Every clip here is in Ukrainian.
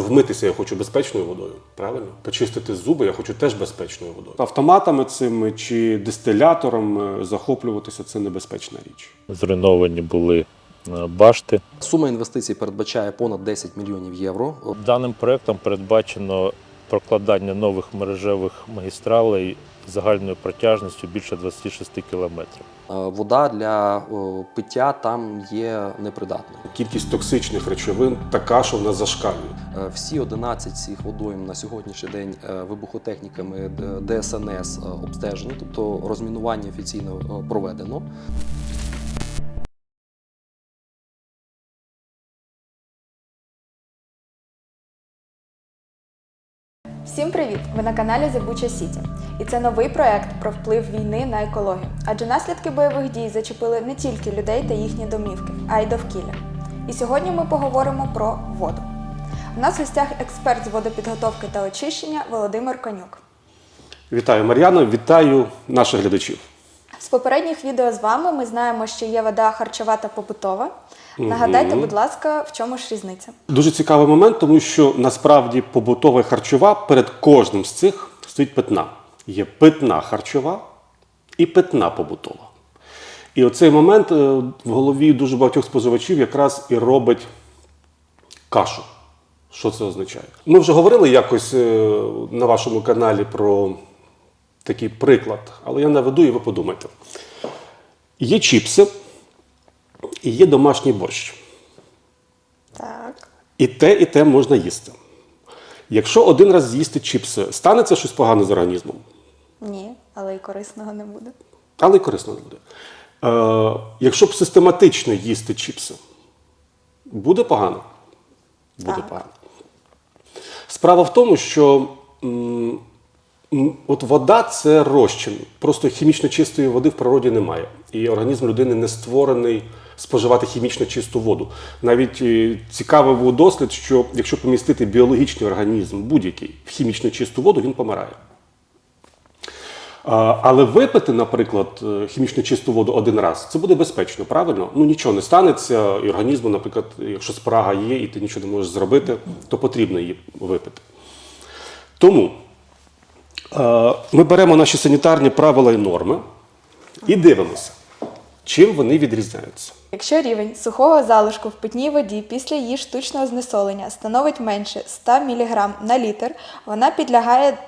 Вмитися я хочу безпечною водою, правильно? Почистити зуби я хочу теж безпечною водою. Автоматами цими чи дистилятором е, захоплюватися це небезпечна річ. Зруйновані були е, башти. Сума інвестицій передбачає понад 10 мільйонів євро. Даним проектом передбачено прокладання нових мережевих магістралей загальною протяжністю більше 26 кілометрів. Е, Вода для пиття там є непридатною. Кількість токсичних речовин така, що вона зашкалює. Е, Всі 11 цих водойм на сьогоднішній день е, вибухотехніками ДСНС обстежені, тобто розмінування офіційно проведено. Всім привіт! Ви на каналі Забуча Сіті. І це новий проект про вплив війни на екологію. Адже наслідки бойових дій зачепили не тільки людей та їхні домівки, а й довкілля. І сьогодні ми поговоримо про воду. У нас в гостях експерт з водопідготовки та очищення Володимир Конюк. Вітаю Мар'яно, вітаю наших глядачів. З попередніх відео з вами ми знаємо, що є вода харчова та побутова. Нагадайте, будь ласка, в чому ж різниця? Дуже цікавий момент, тому що насправді побутова і харчова перед кожним з цих стоїть питна. Є питна харчова і питна побутова. І оцей момент е, в голові дуже багатьох споживачів якраз і робить кашу. Що це означає? Ми вже говорили якось е, на вашому каналі про такий приклад, але я наведу і ви подумайте. Є чіпси і є домашній борщ. Так. І те, і те можна їсти. Якщо один раз з'їсти чіпси, станеться щось погане з організмом, Ні, але й корисного не буде. але й корисно не буде. Е, якщо б систематично їсти чіпси, буде погано? Буде Так. погано. Справа в тому, що м, от вода це розчин. Просто хімічно чистої води в природі немає. І організм людини не створений споживати хімічно чисту воду. Навіть е, цікавий був дослід, що якщо помістити біологічний організм будь-який в хімічно чисту воду, він помирає. Але випити, наприклад, е, хімічно чисту воду один раз, це буде безпечно, правильно? Ну нічого не станеться, і організму, наприклад, якщо спрага є, і ти нічого не можеш зробити, то потрібно її випити. Тому ми беремо наші санітарні правила і норми і дивимося, чим вони відрізняються. Якщо рівень сухого залишку в питній воді після її штучного знесолення становить менше 100 мг на літр, вона підлягає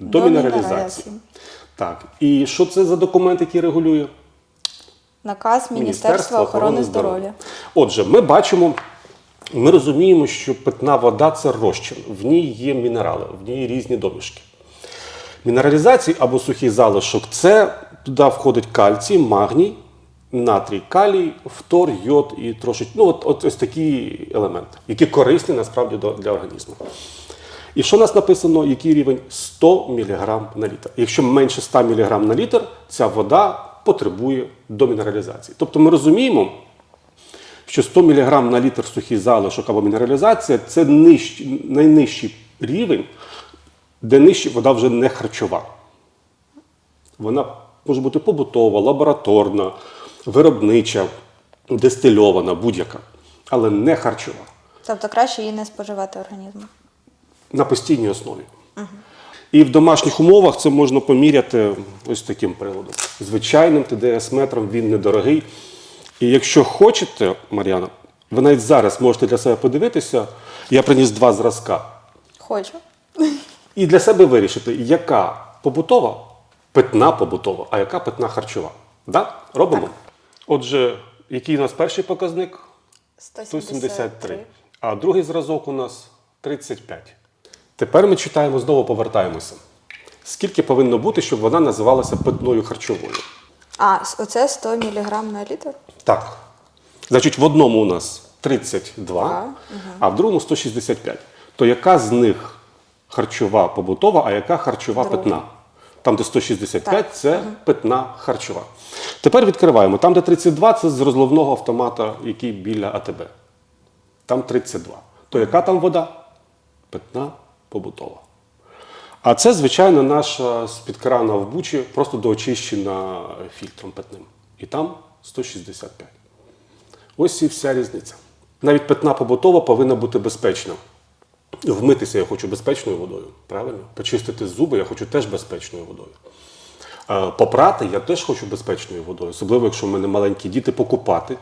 До мінералізації. Так, і що це за документ, який регулює? Наказ Міністерства охорони здоров'я. Отже, ми бачимо, ми розуміємо, що питна вода це розчин. В ній є мінерали, в ній різні домішки. Мінералізація або сухий залишок це туди входить кальцій, магній, натрій, калій, фтор, йод і трошки. Ну, от, от ось такі елементи, які корисні насправді для організму. І що у нас написано, який рівень 100 мг на літр. Якщо менше 100 мг на літр, ця вода потребує домінералізації. Тобто ми розуміємо, що 100 мг на літр сухий залишок або мінералізація це нижчий, найнижчий рівень, де нижче вода вже не харчова. Вона може бути побутова, лабораторна, виробнича, дистильована, будь-яка, але не харчова. Тобто краще її не споживати організму. на постійній основі. І в домашніх умовах це можна поміряти ось таким приладом. Звичайним ТДС-метром він недорогий. І якщо хочете, Мар'яна, ви навіть зараз можете для себе подивитися, я приніс два зразка. Хочу. І для себе вирішити, яка побутова, питна побутова, а яка питна харчова. Да? Робимо? Отже, який у нас перший показник? 173. А другий зразок у нас 35. Тепер ми читаємо, знову повертаємося. Скільки повинно бути, щоб вона називалася питною харчовою? А, оце 100 мг на літр? Так. Значить, в одному у нас 32, Ага, а в другому 165. То яка з них харчова побутова, а яка харчова Друга. питна? Там, де 165, Так. це питна харчова. Тепер відкриваємо. Там, де 32, це з розливного автомата, який біля АТБ. Там 32. То яка там вода? Питна побутова. А це, звичайно, наша з-під крана в бучі, просто доочищена фільтром питним. І там 165. Ось і вся різниця. Навіть питна побутова повинна бути безпечна. Вмитися я хочу безпечною водою, правильно? Почистити зуби я хочу теж безпечною водою. Попрати я теж хочу безпечною водою, особливо якщо в мене маленькі діти, покупати.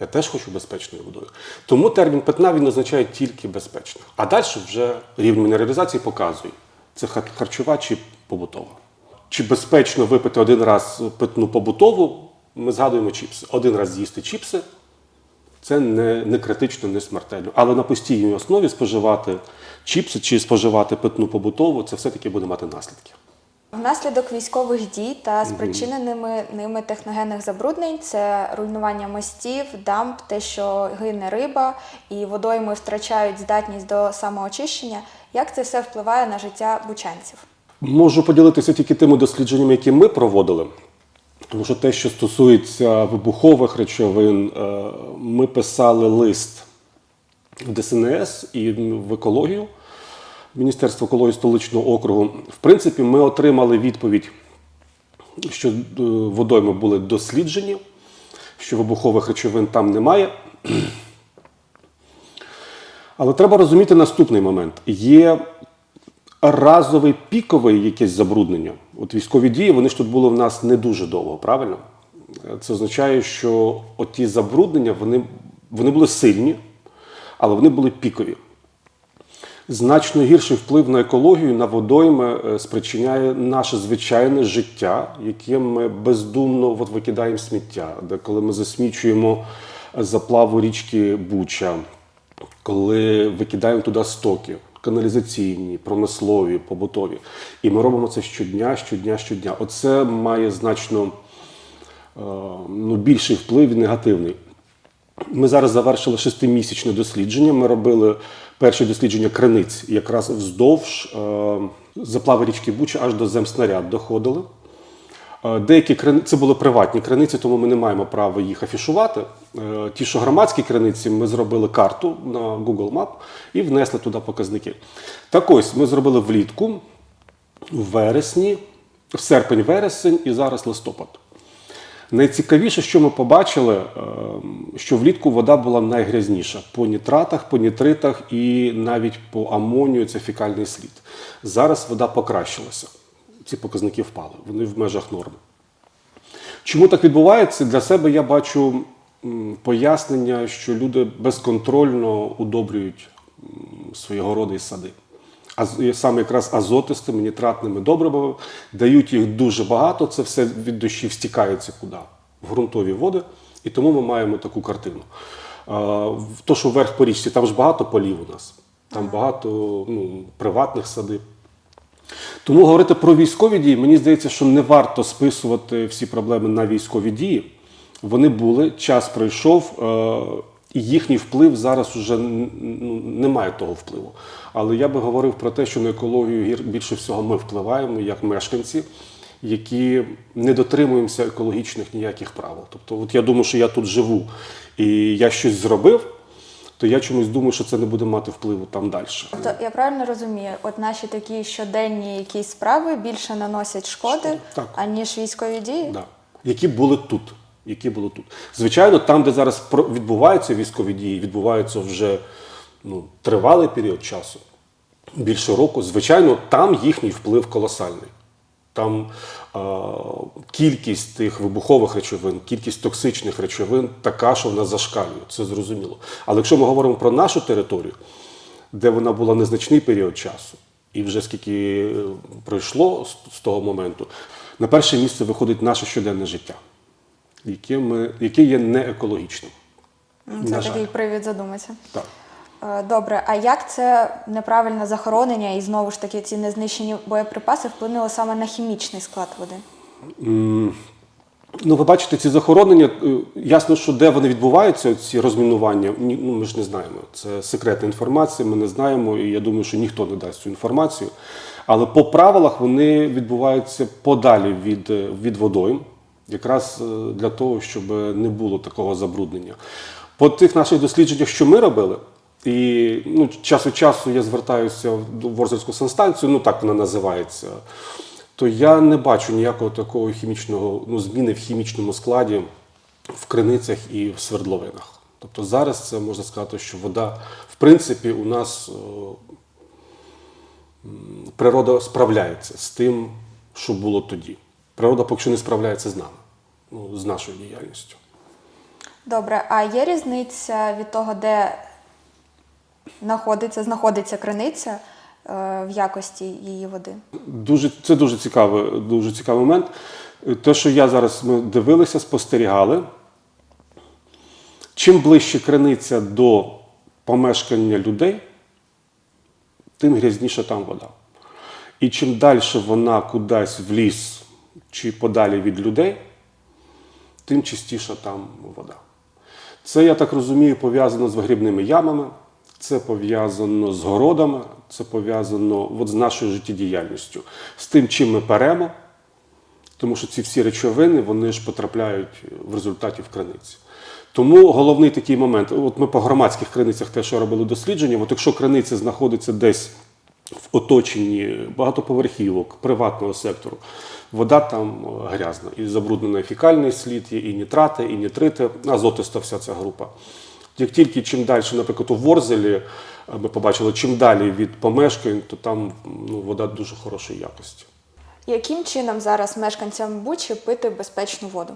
Я теж хочу безпечною водою. Тому термін питна він означає тільки безпечно. А далі вже рівень мінералізації показує, це хар- харчова чи побутова. Чи безпечно випити один раз питну побутову, ми згадуємо чіпси. Один раз з'їсти чіпси це не, не критично, не смертельно. Але на постійній основі споживати чіпси чи споживати питну побутову, це все-таки буде мати наслідки. Внаслідок військових дій та спричиненими ними техногенних забруднень це руйнування мостів, дамб, те, що гине риба, і водойми втрачають здатність до самоочищення. Як це все впливає на життя бучанців? Можу поділитися тільки тими дослідженнями, які ми проводили. Тому що те, що стосується вибухових речовин, е, ми писали лист в ДСНС і в екологію, Міністерство екології столичного округу. В принципі, ми отримали відповідь, що е, водойми були досліджені, що вибухових речовин там немає. Але треба розуміти наступний момент: є разовий піковий якесь забруднення. От військові дії, вони ж тут були в нас не дуже довго, правильно? Це означає, що оті забруднення вони, вони були сильні, але вони були пікові. Значно гірший вплив на екологію, на водойми е, спричиняє наше звичайне життя, яке ми бездумно от викидаємо сміття, де коли ми засмічуємо заплаву річки Буча, коли викидаємо туди стоки, каналізаційні, промислові, побутові. І ми робимо це щодня, щодня, щодня. Оце має значно е, ну, більший вплив і негативний. Ми зараз завершили шестимісячне дослідження. Ми робили перше дослідження криниць, якраз вздовж е, заплави річки Буча аж до земснаряд доходили. Е, Деякі криниці це були приватні криниці, тому ми не маємо права їх афішувати. Е, Ті, що громадські криниці, ми зробили карту на Google Map і внесли туди показники. Так ось ми зробили влітку, в вересні, в серпень-вересень і зараз листопад. Найцікавіше, що ми побачили, е, що влітку вода була найгрязніша по нітратах, по нітритах і навіть по амонію це фекальний слід. Зараз вода покращилася. Ці показники впали, вони в межах норми. Чому так відбувається? Для себе я бачу пояснення, що люди безконтрольно удобрюють свої городи і сади. А саме якраз азотистими, нітратними добривами дають їх дуже багато. Це все від дощів стікається куди? В ґрунтові води. І тому ми маємо таку картину. То, що вверх по річці, там ж багато полів у нас, там багато ну, приватних садиб. Тому говорити про військові дії, мені здається, що не варто списувати всі проблеми на військові дії. Вони були, час пройшов, е, і їхній вплив зараз уже ну, немає того впливу. Але я би говорив про те, що на екологію гір- більше всього ми впливаємо як мешканці, які не дотримуємося екологічних ніяких правил. Тобто, от я думаю, що я тут живу і я щось зробив, то я чомусь думаю, що це не буде мати впливу там далі. Тобто я правильно розумію, от наші такі щоденні якісь справи більше наносять шкоди, Так. аніж військові дії? Да. Які були тут. Які були тут. Звичайно, там, де зараз відбуваються військові дії, відбуваються вже ну, тривалий період часу, більше року. Звичайно, там їхній вплив колосальний. Там е, кількість тих вибухових речовин, кількість токсичних речовин така, що вона зашкалює, це зрозуміло. Але якщо ми говоримо про нашу територію, де вона була незначний період часу, і вже скільки е, пройшло з, з того моменту, на перше місце виходить наше щоденне життя, яке, ми, яке є не екологічним. Це На такий жаль. привід задуматися. Так. Добре, а як це неправильне захоронення і знову ж таки ці незнищені боєприпаси вплинули саме на хімічний склад води? Ну, ви бачите, ці захоронення, е, ясно, що де вони відбуваються, ці розмінування, ну, ми ж не знаємо. Це секретна інформація, ми не знаємо, і я думаю, що ніхто не дасть цю інформацію. Але по правилах вони відбуваються подалі від, е, від водойм, якраз е, для того, щоб не було такого забруднення. По тих наших дослідженнях, що ми робили, і ну, час від часу я звертаюся в Ворзельську санстанцію, ну так вона називається то я не бачу ніякого такого хімічного ну, зміни в хімічному складі в криницях і в свердловинах. Тобто зараз це можна сказати, що вода, в принципі, у нас е, природа справляється з тим, що було тоді. Природа поки що не справляється з нами, ну, з нашою діяльністю. Добре, а є різниця від того, де знаходиться, знаходиться криниця е, в якості її води? Дуже, це дуже цікавий, дуже цікавий момент. Те, що я зараз ми дивилися, спостерігали. Чим ближче криниця до помешкання людей, тим грязніша там вода. І чим далі вона кудись в ліс чи подалі від людей, тим чистіша там вода. Це, я так розумію, пов'язано з вигрібними ямами, це пов'язано з городами, це пов'язано от з нашою життєдіяльністю, з тим, чим ми перемо, тому що ці всі речовини вони ж потрапляють в результаті в криниці. Тому головний такий момент: от ми по громадських криницях те, що робили дослідження, от якщо криниця знаходиться десь в оточенні багатоповерхівок, приватного сектору, вода там е, грязна. І забруднений фікальний слід, є і нітрати, і нітрити, азотиста вся ця група. Як тільки чим далі, наприклад, у Ворзелі е, ми побачили, чим далі від помешкань, то там ну, вода дуже хорошої якості. Яким чином зараз мешканцям Бучі пити безпечну воду?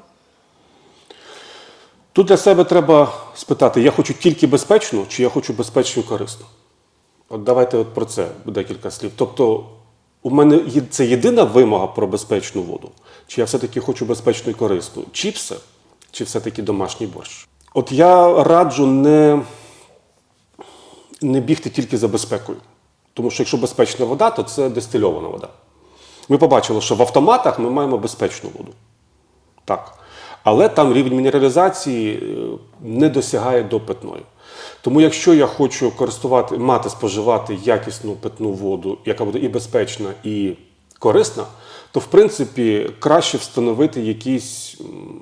Тут для себе треба спитати: я хочу тільки безпечну, чи я хочу безпечну і корисну? От давайте от про це декілька слів. Тобто, у мене є- це єдина вимога про безпечну воду, чи я все-таки хочу безпечну і корисну? Чіпси, чи все-таки домашній борщ? От я раджу не, не бігти тільки за безпекою. Тому що якщо безпечна вода, то це дистильована вода. Ми побачили, що в автоматах ми маємо безпечну воду. Так. Але там рівень мінералізації е, не досягає до питної. Тому якщо я хочу користувати, мати, споживати якісну питну воду, яка буде і безпечна, і корисна, то в принципі краще встановити якийсь м,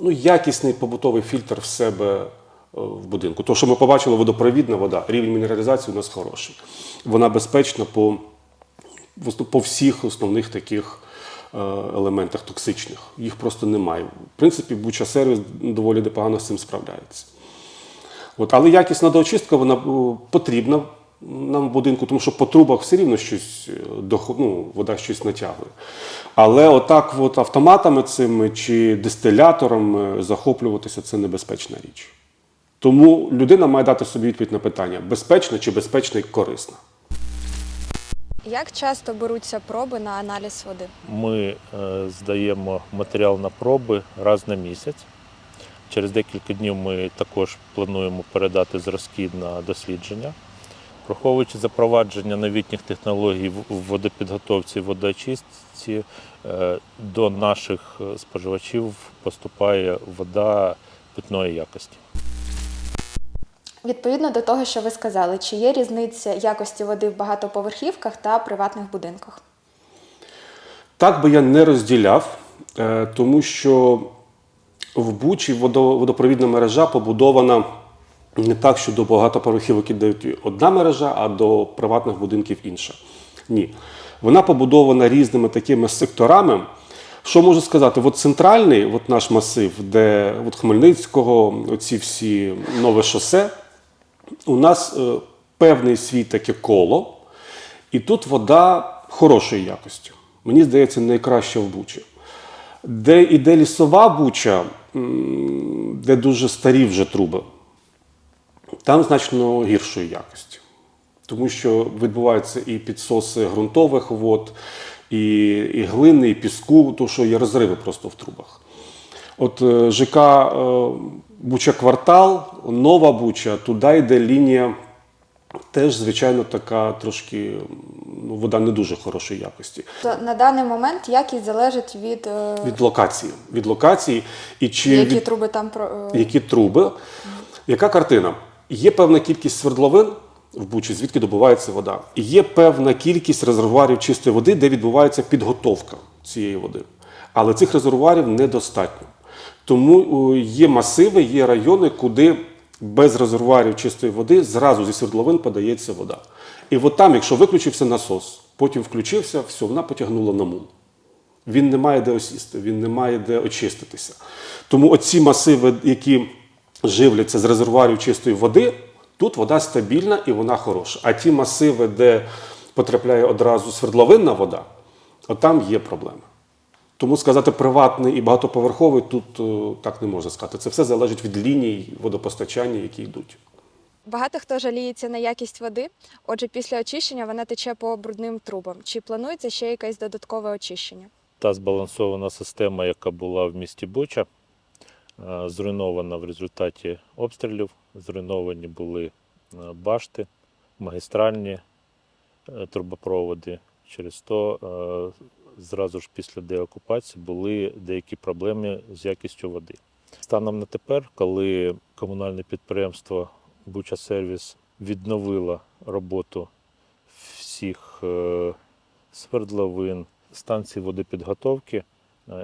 ну, якісний побутовий фільтр в себе е, в будинку. То, що ми побачили, водопровідна вода, рівень мінералізації у нас хороший. Вона безпечна по, по всіх основних таких е, елементах токсичних. Їх просто немає. В принципі, Буча сервіс доволі непогано з цим справляється. От, але якісна доочистка вона е, потрібна нам в будинку, тому що по трубах все рівно щось е, ну, вода щось натягує. Але отак от автоматами цими чи дистиляторами захоплюватися це небезпечна річ. Тому людина має дати собі відповідь на питання: безпечна чи безпечна і корисна. Як часто беруться проби на аналіз води? Ми е, здаємо матеріал на проби раз на місяць. Через декілька днів ми також плануємо передати зразки на дослідження. Враховуючи запровадження новітніх технологій в водопідготовці водоочистці, е, до наших е, споживачів поступає вода питної якості. Відповідно до того, що ви сказали, чи є різниця якості води в багатоповерхівках та приватних будинках? Так би я не розділяв, е, тому що в Бучі водопровідна мережа побудована не так, що до багатоповерхівок ідуть одна мережа, а до приватних будинків інша. Ні. Вона побудована різними такими секторами. Що можу сказати? От центральний, от наш масив, де от Хмельницького, оці всі нове шосе, у нас е, певний свій таке коло, і тут вода хорошої якості. Мені здається, найкраща в Бучі. Де іде лісова буча, де дуже старі вже труби, там значно гіршої якості. Тому що відбуваються і підсоси ґрунтових вод, і, і глини, і піску, тому що є розриви просто в трубах. От е, ЖК е, Буча квартал, нова Буча, туди йде лінія теж, звичайно, така трошки ну, вода не дуже хорошої якості. То на даний момент якість залежить від, е, Від локації. Від локації і чи які від, труби там які труби. Яка картина? Є певна кількість свердловин в Бучі, звідки добувається вода. І є певна кількість резервуарів чистої води, де відбувається підготовка цієї води. Але цих резервуарів недостатньо. Тому є масиви, є райони, куди без резервуарів чистої води зразу зі свердловин подається вода. І от там, якщо виключився насос, потім включився, все, вона потягнула на мул. Він не має де осісти, він не має де очиститися. Тому оці масиви, які живляться з резервуарів чистої води, тут вода стабільна і вона хороша. А ті масиви, де потрапляє одразу свердловинна вода, от там є проблеми. Тому сказати приватний і багатоповерховий тут е, так не можна сказати. Це все залежить від ліній водопостачання, які йдуть. Багато хто жаліється на якість води. Отже, після очищення вона тече по брудним трубам. Чи планується ще якесь додаткове очищення? Та збалансована система, яка була в місті Буча, зруйнована в результаті обстрілів. Зруйновані були е, башти, магістральні е, трубопроводи. Через то е, зразу ж після деокупації були деякі проблеми з якістю води. Станом на тепер, коли комунальне підприємство Буча Сервіс відновило роботу всіх е, свердловин, станцій водопідготовки, е,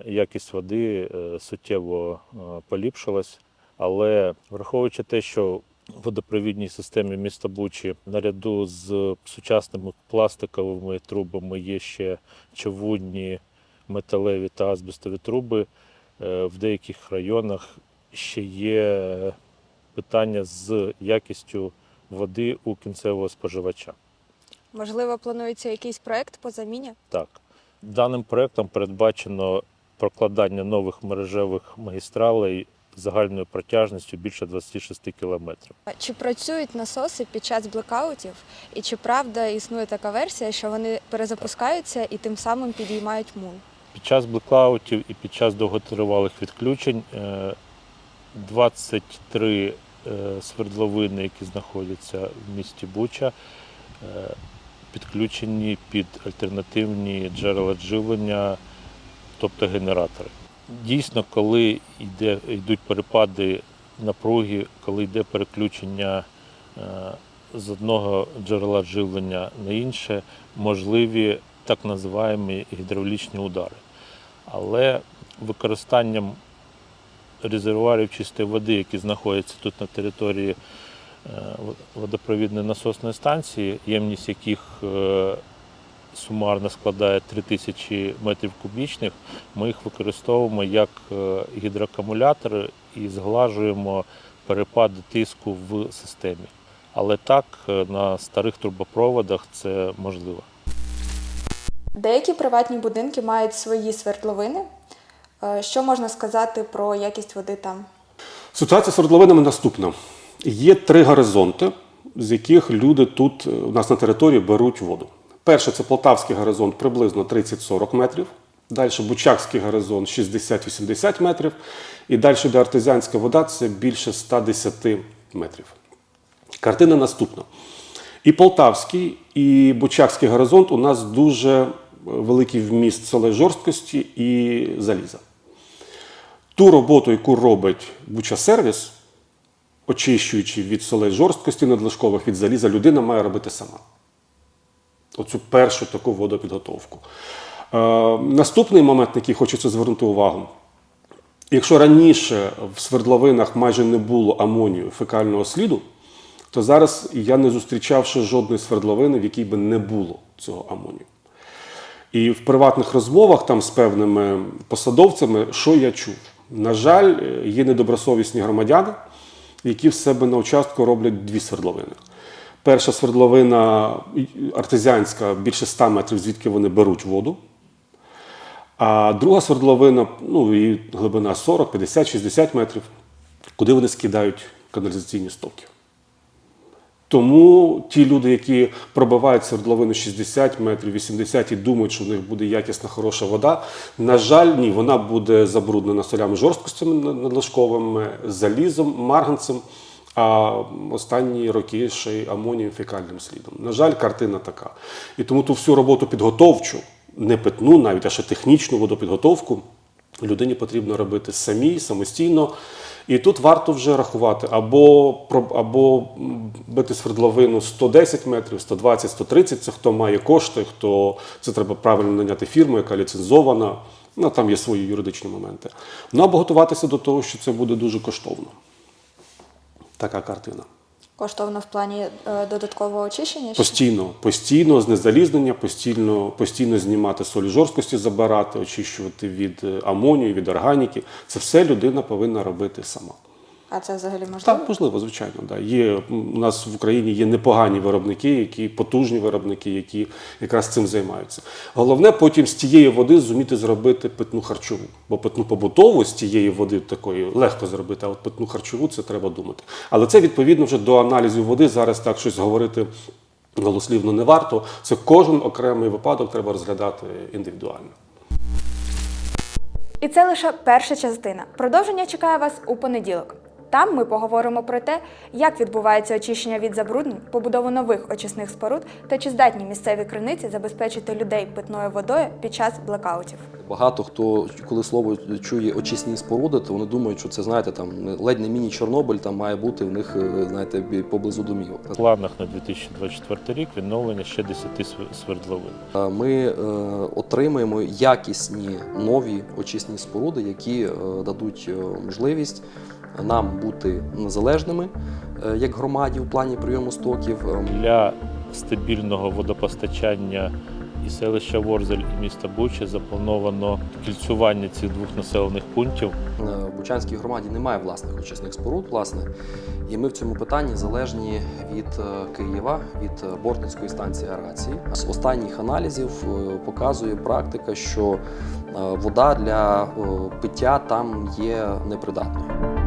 якість води е, суттєво е, поліпшилась. Але враховуючи те, що в водопровідній системі міста Бучі наряду з сучасними пластиковими трубами є ще човунні, металеві та азбестові труби, е, в деяких районах ще є питання з якістю води у кінцевого споживача. Можливо, планується якийсь проект по заміні? Так, даним проектом передбачено прокладання нових мережевих магістралей загальною протяжністю більше 26 кілометрів. Чи працюють насоси під час блекаутів? І чи правда існує така версія, що вони перезапускаються і тим самим підіймають мул? Під час блекаутів і під час довготривалих відключень е, 23 е, свердловини, які знаходяться в місті Буча, е, підключені під альтернативні джерела живлення, тобто генератори. Дійсно, коли йде, йдуть перепади напруги, коли йде переключення е, з одного джерела живлення на інше, можливі так називаємо гідравлічні удари. Але використанням резервуарів чистої води, які знаходяться тут на території е, водопровідної насосної станції, ємність яких е, сумарно складає 3000 метрів кубічних, ми їх використовуємо як е, гідроакумулятори і зглажуємо перепади тиску в системі. Але так е, на старих трубопроводах це можливо. Деякі приватні будинки мають свої свердловини. Е, Що можна сказати про якість води там? Ситуація з свердловинами наступна: є три горизонти, з яких люди тут у нас на території беруть воду. Перше це Полтавський горизонт приблизно 30-40 метрів. Далі Бучакський горизонт 60-80 метрів. І далі де артезіанська вода це більше 110 метрів. Картина наступна. І Полтавський, і Бучакський горизонт у нас дуже великий вміст солей жорсткості і заліза. Ту роботу, яку робить Буча-сервіс, очищуючи від солей жорсткості надлишкових від заліза, людина має робити сама. Оцю першу таку водопідготовку. Е, наступний момент, на який хочеться звернути увагу. Якщо раніше в свердловинах майже не було амонію фекального сліду, то зараз я не зустрічав ще жодної свердловини, в якій би не було цього амонію. І в приватних розмовах там з певними посадовцями, що я чув? На жаль, е, є недобросовісні громадяни, які в себе на участку роблять дві свердловини. Перша свердловина артезіанська більше 100 метрів, звідки вони беруть воду. А друга свердловина, ну і глибина 40, 50, 60 метрів, куди вони скидають каналізаційні стоки. Тому ті люди, які пробивають свердловину 60 метрів, 80 і думають, що в них буде якісна хороша вода, на жаль, ні, вона буде забруднена солями жорсткостями надлишковими, залізом, марганцем, а останні роки ще й амонієм фекальним слідом. На жаль, картина така. І тому ту всю роботу підготовчу, не питну, навіть а ще технічну водопідготовку, людині потрібно робити самій, самостійно. І тут варто вже рахувати або, або бити свердловину 110 метрів, 120, 130, це хто має кошти, хто це треба правильно наняти фірму, яка ліцензована. Ну, там є свої юридичні моменти. Ну або готуватися до того, що це буде дуже коштовно. Така картина. Коштовно в плані е, додаткового очищення? чи- Постійно, постійно знезалізнення, постійно, постійно знімати солі жорсткості, забирати, очищувати від е, амонію, від органіки. Це все людина повинна робити сама. А це взагалі можливо? Так, можливо, звичайно. Да. Є, у нас в Україні є непогані виробники, які потужні виробники, які якраз цим займаються. Головне потім з тієї води зуміти зробити питну харчову. Бо питну побутову з тієї води такої легко зробити, а от питну харчову це треба думати. Але це відповідно вже до аналізу води. Зараз так щось говорити голослівно не варто. Це кожен окремий випадок треба розглядати індивідуально. І це лише перша частина. Продовження чекає вас у понеділок. Там ми поговоримо про те, як відбувається очищення від забруднень, побудову нових очисних споруд та чи здатні місцеві криниці забезпечити людей питною водою під час блекаутів. Багато хто, коли слово чує очисні споруди, то вони думають, що це знаєте, там ледь не міні-Чорнобиль там має бути в них, е, знаєте, бі- поблизу домівок. В планах на 2024 рік відновлення ще 10 свердловин. Ми е, отримаємо якісні нові очисні споруди, які е, дадуть е, можливість нам бути незалежними е, як громаді у плані прийому стоків. Е, Для стабільного водопостачання і селища Ворзель, і міста Буча заплановано кільцювання цих двох населених пунктів. Е, В Бучанській громаді немає власних очисних споруд, власне, і ми в цьому питанні залежні від е, Києва, від Бортницької станції аерації. З останніх аналізів показує практика, що вода для пиття там є непридатною.